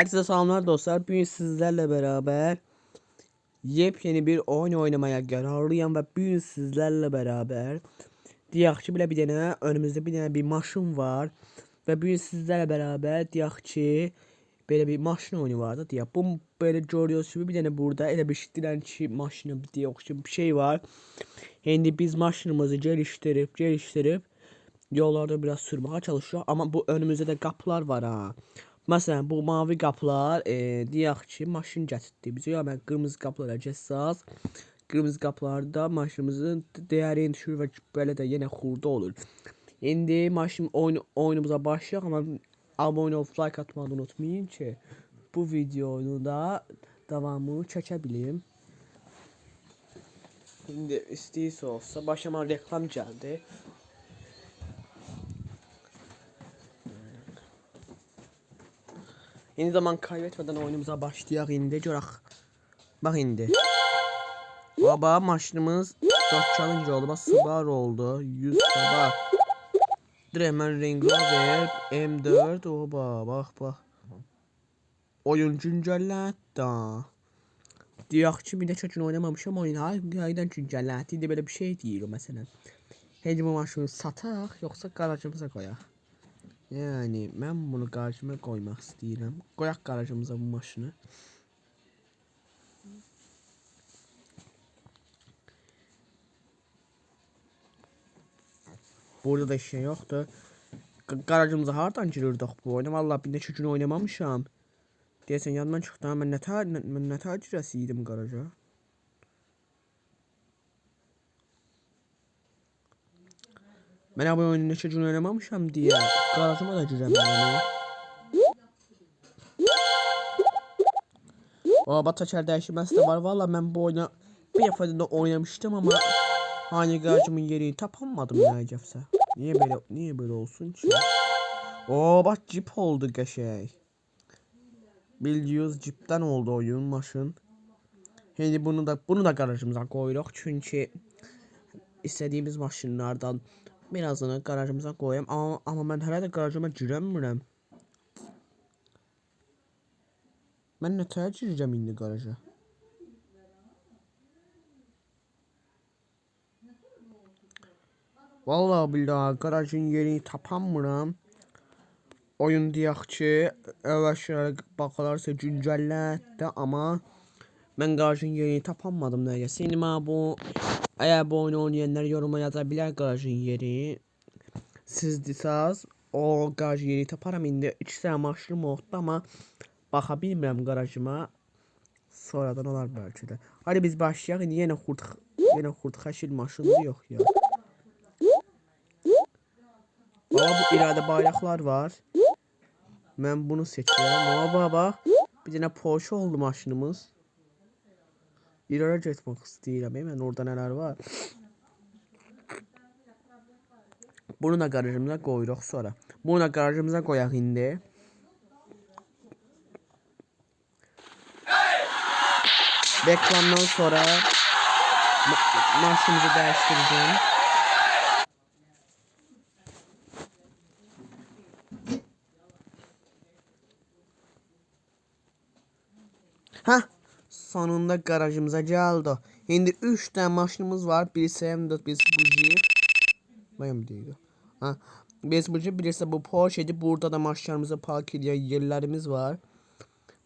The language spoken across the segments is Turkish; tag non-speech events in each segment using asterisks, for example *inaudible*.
Herkese selamlar dostlar. Bugün sizlerle beraber yepyeni bir oyun oynamaya kararlıyım ve bugün sizlerle beraber diyək ki, belə bir dənə önümüzdə bir dənə bir maşın var və bugün sizlərlə beraber diyək ki, belə bir maşın oyunu var da deyək. Bu böyle görüyorsunuz gibi bir dənə burada elə bir dilənçi maşını diye oxşayan bir şey var. Şimdi biz maşınımızı geliştirip geliştirip yollarda biraz sürmeye çalışıyor ama bu önümüzde de kapılar var ha. Məsələn, bu mavi qapılar, e, deyək ki, maşın gətirdi bizə. Ya mən qırmızı qapılara keçsəz, qırmızı qapılarda maşınımızın dəyərini düşürür və belə də yenə xurda olur. İndi maşın oyun oyunumuza başlayaq amma abunə olub like atmağı unutmayın ki, bu videonu da davamını çəkə bilim. İndi istəyirsə olsa başıma reklam gəldi. Yeni zaman kaybetmeden oyunumuza başlayaq indi görək. Bax indi. Baba maşınımız 4 challenge oldu. Bax Subaru oldu. 100 baba. Dremen Range Rover M4 oba bax bax. Oyun güncəllədi. Deyək ki, bir də çox gün oynamamışam oyun. Haydan güncəllədi. İndi belə bir şey deyir o məsələn. Heç bu maşını sataq, yoxsa qarajımıza qoyaq? Yani ben bunu karşıma koymak istedim. Koyak garajımıza bu maşını. Burada da şey yoktu. G- Garajımıza hardan girirdik bu oyuna? Vallahi bir neçə gün oynamamışam. Deyəsən yanımdan çıxdı. Mən nə mən nə. Mən bu oyunu neçə gün oynamamışam deyə qarajıma da girəm yəni. O bata çər dəyişməsi də var. Valla mən bu oyunu bir dəfə də oynamışdım amma hani qarajımın yerini tapamadım nəyəcəfsə. Niyə belə niyə belə olsun ki? O bak cip oldu qəşəng. Bildiğiniz cipten oldu oyun maşın. Şimdi bunu da bunu da garajımıza koyuruq çünkü istediğimiz maşınlardan birazını garajımıza koyayım ama ama ben hələ də garajıma girəmirəm. Mən nə tər girəcəm indi garaja? Vallahi billahi garajın yerini tapamıram. Oyun deyək ki, əvvəlşərə baxılarsa güncəllədi, amma mən qarajın yerini tapamadım nəyə. Sinema bu əgər bu oyunu oynayanlar yoruma yaza bilər qarajın yeri. Siz desəz o qaraj yeri taparam indi 2 dənə maşınım oldu amma baxa bilmirəm qarajıma. Sonradan olar bəlkə də. Hadi biz başlayaq. İndi yenə xurd yenə xurd xəşil maşını yox ya. Baba bu irade bayraklar var. Ben bunu seçiyorum. Baba bak. Bir tane Porsche oldu maşınımız. İrade etmek istiyorum. Hemen orada neler var. Bunu da garajımıza koyuyoruz sonra. Bunu da garajımıza koyak indi. Reklamdan sonra ma maşınımızı değiştireceğim. Ha, sonunda garajımıza geldi. Şimdi 3 tane maşınımız var. Birisi M4, birisi bu Jeep. Benim değil. Ha, birisi bu Jeep, birisi bu Porsche'di. Burada da maşınlarımızı park ediyor yerlerimiz var.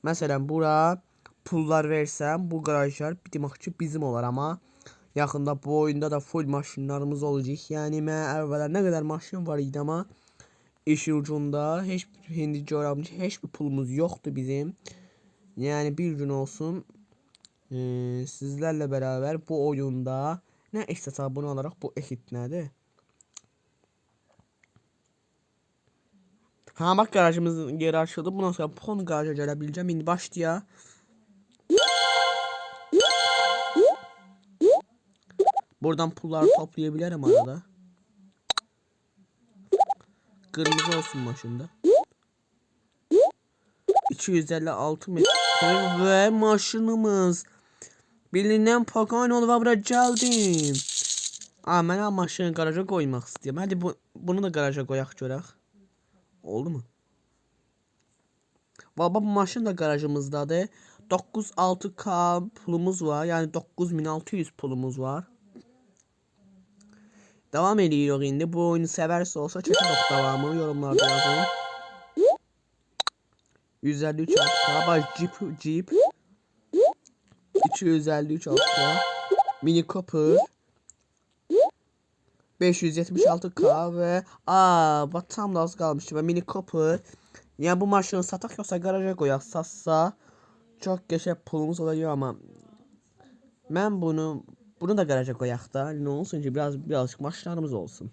Mesela bura pullar versem bu garajlar bir demək ki bizim olar ama yakında bu oyunda da full maşınlarımız olacak. Yani mən əvvəla nə qədər maşın var idi amma iş ucunda heç hindi görəmiş heç bir pulumuz yoktu bizim. Yani bir gün olsun e, sizlerle beraber bu oyunda ne eş hesabını olarak bu eşit nedir? Ha bak garajımızın geri açıldı. Bundan sonra pon garaja gelebileceğim. Şimdi başlaya. Buradan pullar toplayabilirim arada. Kırmızı olsun maşında. 256 metre ve maşınımız. Bilinen Pagano ve buraya geldim. Aa, ha maşını garaja qoymaq istəyirəm. Hadi bu, bunu da garaja qoyaq görək. Oldu mu? Baba bu maşın da garajımızdadır. 96k pulumuz var. Yani 9600 pulumuz var. Devam ediyor indi. Bu oyunu severse olsa çekirdek devamı yorumlarda yazın. 153 6K. Bak Jeep, Jeep. 253 6K. Mini Cooper. 576K ve aa bak da az kalmıştı ve Mini Cooper. Yani bu maşını satak yoksa garaja koyak satsa çok geçe pulumuz oluyor ama ben bunu bunu da garaja koyak da ne olsun ki biraz birazcık maçlarımız olsun.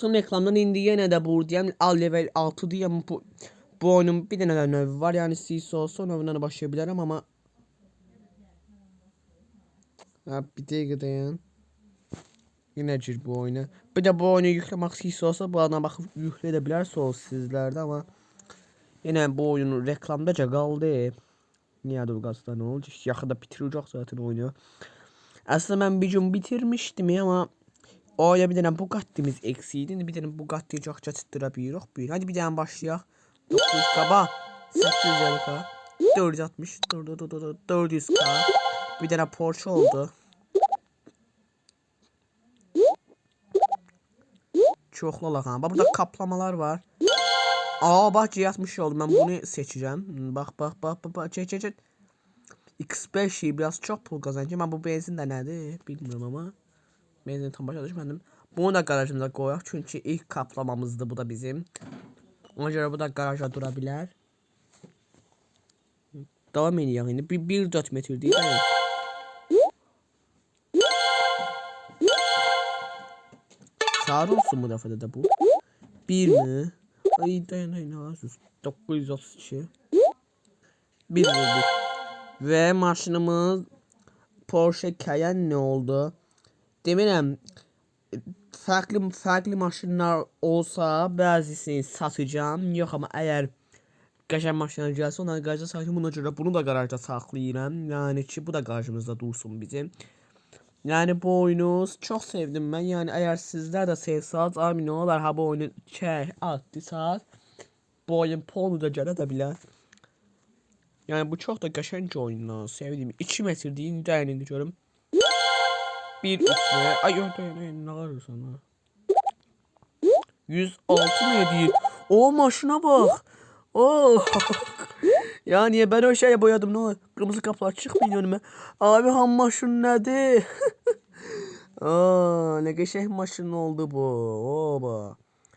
Çıktım reklamdan indi. Yine de bu diyem al level 6 diyem bu bu oyunun bir tane növü var. Yani CISO olsa növünden başlayabilirim ama Ha bir de gideyin Yine cir bu oyunu. Bir de bu oyunu yüklemek olsa bu adına bakıp yükleyebilirse sizlerde ama Yine bu oyunun reklamdaca kaldı Niye dur gazda ne oldu? Yakında bitirecek zaten oyunu. Aslında ben bir gün bitirmiştim ama o ya bir tane Bugatti'miz eksiydi. Bir tane Bugatti çokça tutturabiliyoruz. Bir. Hadi bir tane başlayalım. 900 kaba. 850k. 460. 400k. Bir tane Porsche oldu. Çoxlu ha. Bak burada kaplamalar var. Aa bak C60 oldu. Ben bunu seçeceğim. Bak bak bak bak. bak. Çek çek çek. X5 şey biraz çok pul kazanacağım ama bu benzin de nedir bilmiyorum ama. Benzin tam başa düşmedim. Bunu da garajımıza koyaq çünkü ilk kaplamamızdı bu da bizim. Ona göre bu da garajda durabilir. Devam ediyor yine. Bir, bir dört metre değil mi? Sarı olsun bu defa da bu. Bir mi? Ay dayan dayan ağzız. 932. Bir vurduk. Ve maşınımız Porsche Cayenne oldu. Demirəm farklı farklı maşınlar olsa bazısını satacağım. Yok ama eğer qəşəng maşınlar gəlsə onları qarajda saxlayacağım. Buna görə bunu da qarajda saxlayıram. Yəni ki bu da qarşımızda dursun bizim. Yani bu oyunu çok sevdim ben. Yani eğer sizler de sevseniz emin olar ha bu oyunu çək, atdısaz bu oyun ponu da gələ də bilər. Yani bu çok da qəşəng oyunlar. Sevdim. 2 metr deyin dəyərini görüm. Bir üstüne. Ay dayan dayan ne kadar sana. 106 ne değil. O maşına bak. Oh. *laughs* ya niye ben o şeye boyadım ne. Kırmızı kapılar çıkmıyor önüme. Abi ham maşın nedir? *laughs* Aa, ne geçen maşın oldu bu. Oba.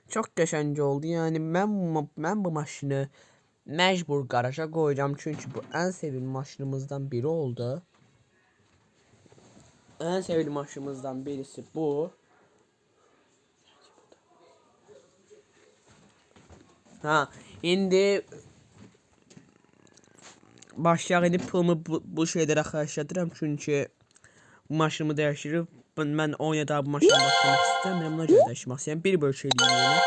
Çok geçence oldu yani ben ben bu maşını mecbur garaja koyacağım çünkü bu en sevdiğim maşınımızdan biri oldu. En sevdiğim maşımızdan birisi bu. Ha, şimdi başlayaq edib pulumu bu, bu şeylərə xərclədirəm çünki bu maşınımı dəyişdirib ben, mən oynada bu maşına başlamaq istəmirəm ona görə dəyişmək istəyirəm. Bir bölü şeyliyim.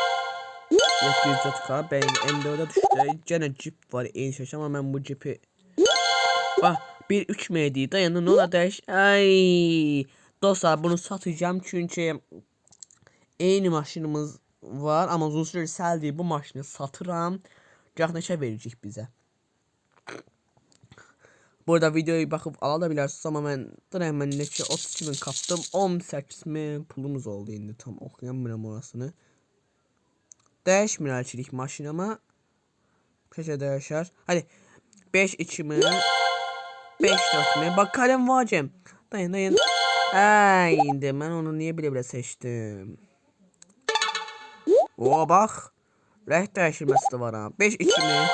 700k benim M4'e düştü. Gene Jeep var en şey ama ben bu Jeep'i Bak bir 3 meydi dayanın ona daş. Ay dostlar bunu satacağım çünkü aynı maşınımız var ama uzun süre seldi bu maşını satıram. Neçə verəcək bizə. Burada videoyu bakıp alabilirsiniz ama ben direkt ben neçə 32 bin kaptım 18 bin pulumuz oldu indi tam okuyamıyorum orasını. Değişmir elçilik maşın ama Keşke değişer. Hadi 5 2 mi? 5 4 mi? Bak kalem vacem. Dayan dayan. Ay indi ben onu niye bile bile seçtim. Oo bak. Renk değiştirmesi de var ha. 5 2 mi?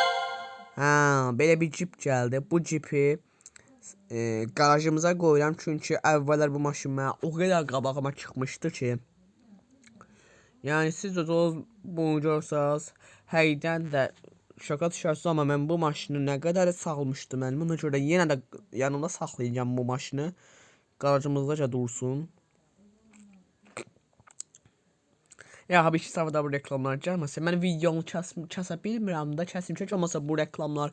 Ha böyle bir cip geldi. Bu cipi e, garajımıza koyuram çünkü evveler bu maşın mənə o kadar qabağıma çıkmıştı ki. Yani siz toz bunu görsəz, həydən də şaka düşərsiniz amma mən bu maşını nə qədər salmışdım mən. Buna görə yenə də yanımda saxlayacağam bu maşını. Qarajımızdaca dursun. Ya abi ki sağda bu reklamlar gəlməsə, mən videonu kəs kəsə bilmirəm də, kəsim çünki olmasa bu reklamlar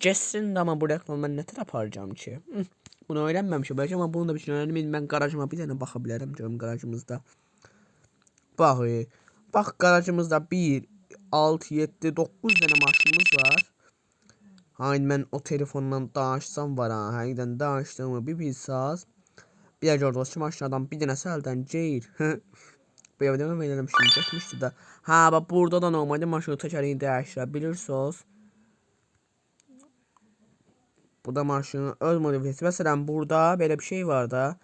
geçsin də amma bu reklamı mən nətər aparacağam ki? Hı, Bunu öyrənməmişəm bəlkə amma bunu da bir şey öyrənim. İndi Mən qarajıma bir dənə baxa bilərəm görüm qarajımızda. Bax, e, bax qarajımızda 1 6 7 9 dənə maşınımız var. Hayır mən o telefondan danışsam var ha. Həqiqətən danışdığımı bir bilsəz. Bir gördünüz ki maşınlardan bir dənəsi əldən geyir. Bu evdə mən verirəm şimdi getmişdi də. Ha bax burada da normalde maşının təkərini dəyişdirə bilirsiniz. Bu da maşının öz modifiyası. Məsələn burada belə bir şey var da.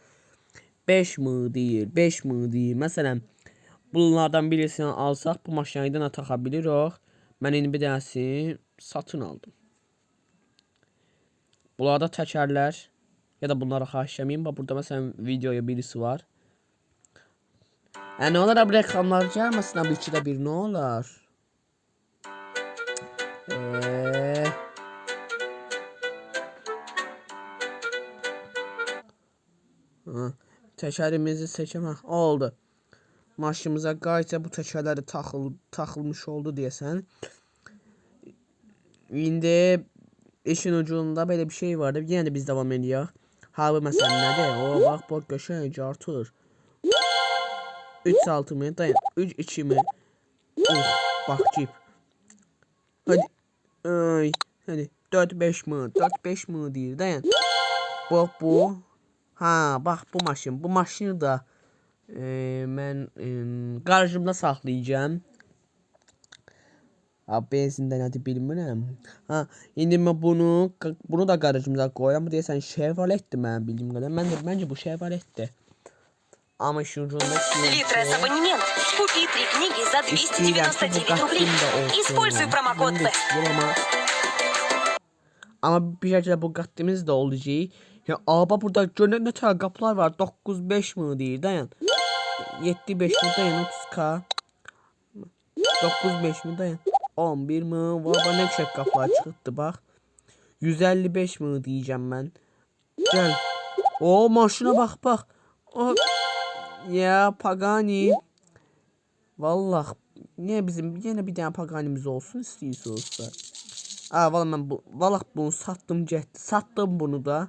5 mı deyir, 5 mı deyir. Məsələn bunlardan birisini alsaq bu maşını ilə taxa bilirik. Mən indi bir dənəsini satın aldım. Bunlarda təkərlər ya da bunları xahişləməyim. Bax burada məsələn videoya birisi var. E ne olur abi reklamlar gelmesin abi içi de bir ne olur? Tekerimizi seçim ha oldu. Maşımıza gayet bu tekerleri takıl takılmış oldu diyesen. İndi işin ucunda böyle bir şey vardı. Yine de biz devam ediyor. Ha bu mesela ne O bak bak göşe artır. 3 6 mı? Dayan. 3 2 mi? Uf, bak cip. Hadi. Ay. Hadi. 4 5 mi? 4 5 mi değil. Dayan. Bak bu. Ha bak bu maşın. Bu maşını da e, ben e, garajımda saklayacağım. Ha benzinden hadi bilmirəm. Ha indi mən bunu bunu da garajımıza qoyuram. Bu deyəsən Chevrolet'dir mən bildiyim qədər. Mən də məncə bu Chevrolet'dir. Ama işin ucunda Литрес абонемент. Купи три книги за 299 рублей. Используй промокод Б. Ama, ama bir şekilde bu gattimiz de olacak. Ya aba burada görünür ne tane kapılar var. 9-5 mı değil dayan. 7-5 mi dayan 30k. 9-5 mi dayan. 11 mi bana ne şey kapılar çıktı bak. 155 mi diyeceğim ben. Gel. O maşına bak bak. O ya Pagani. Vallahi niye bizim yine bir tane Pagani'miz olsun istiyorsa. Aa vallahi ben bu vallahi bunu sattım getdi. Sattım bunu da.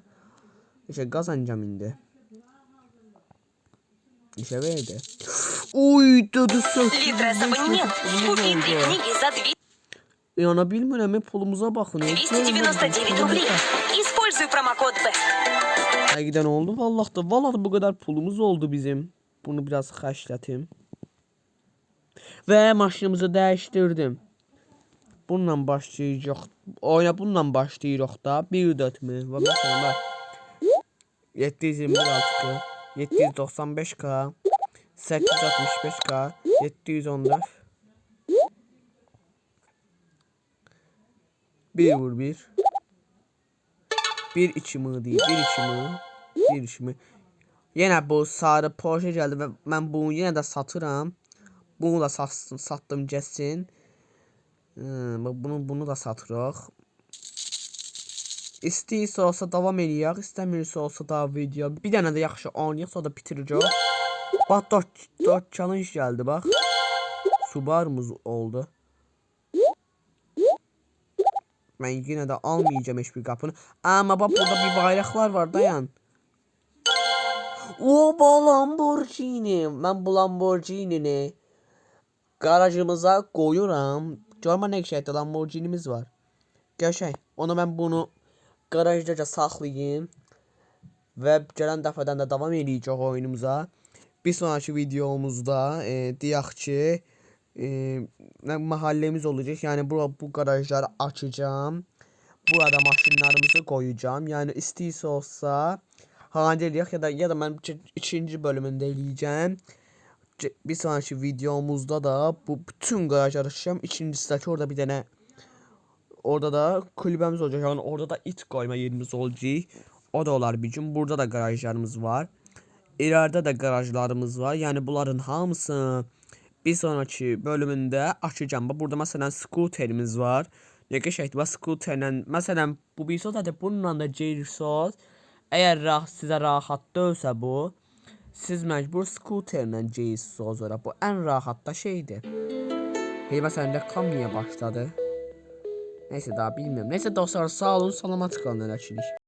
İşte kazanacağım indi. Еще выйдет. Uy dadısı. Livrez abonnement. Купи три книги за E ana bilmirəm, e, pulumuza baxın. e, 299 rubli. Используй промокод BEST. Həqiqdən oldu vallahi da. Vallahi bu qədər pulumuz oldu bizim. Bunu biraz xərclətim. Və maşınımızı dəyişdirdim. Bununla başlayacaq. Oyuna bununla başlayırıq da. 1.4 mi? Vallahi sonra 726. 795K, 865K, 714 1 vur 1 1 2 mi değil 1 2 mi 1 2 mi Yenə bu sarı Porsche gəldi və mən bunu yenə də satıram. Bunu da satsın, satdım gəlsin. Hmm, bax bunu bunu da satırıq. İstəyirsə olsa davam eləyək, istəmirsə olsa da video bir dənə də yaxşı oynayaq, sonra da bitirəcək. Bax 4 4 challenge gəldi bax. Subarımız oldu. Mən yenə də almayacağım heç bir qapını. Amma bax burada bir bayraqlar var dayan. O bu Lamborghini. Mən bu Lamborghini-ni garajımıza qoyuram. Görmə nə şeydə Lamborghini-miz var. Qəşəng. Onu mən bunu garajdaca saxlayayım. Və gələn dəfədən də davam eləyəcək oyunumuza. Bir sonraki videomuzda e, deyək ki, e, mahallemiz olacaq. Yəni bu bu garajları açacağam. Burada maşınlarımızı qoyacağam. Yəni istəyirsə olsa Hadi eləyək ya da ya da mən iki- ikinci bölümündə eləyəcəm. Bir sonraki videomuzda da bu bütün garajları açacağım. İkincisindəki orada bir dənə Orada da kulübəmiz olacaq. Yəni orada da it qoyma yerimiz olacaq. O da olar bir gün. Burada da garajlarımız var. İleride de garajlarımız var. Yani bunların hamısını bir sonraki bölümündə açacağım. Burada məsələn skuterimiz var. Ne qəşəngdir. Bax skuterlə məsələn bu bir sodadır. Bununla da geyirirsiniz. Əgər rah sizə rahat deyilsə bu, siz məcbur skuterlə geyirsiniz o zora. Bu ən rahat da şeydir. Hey məsələn reklam niyə başladı? Neyse daha bilmiyorum. Neyse dostlar sağ olun salamat qalın eləçilik.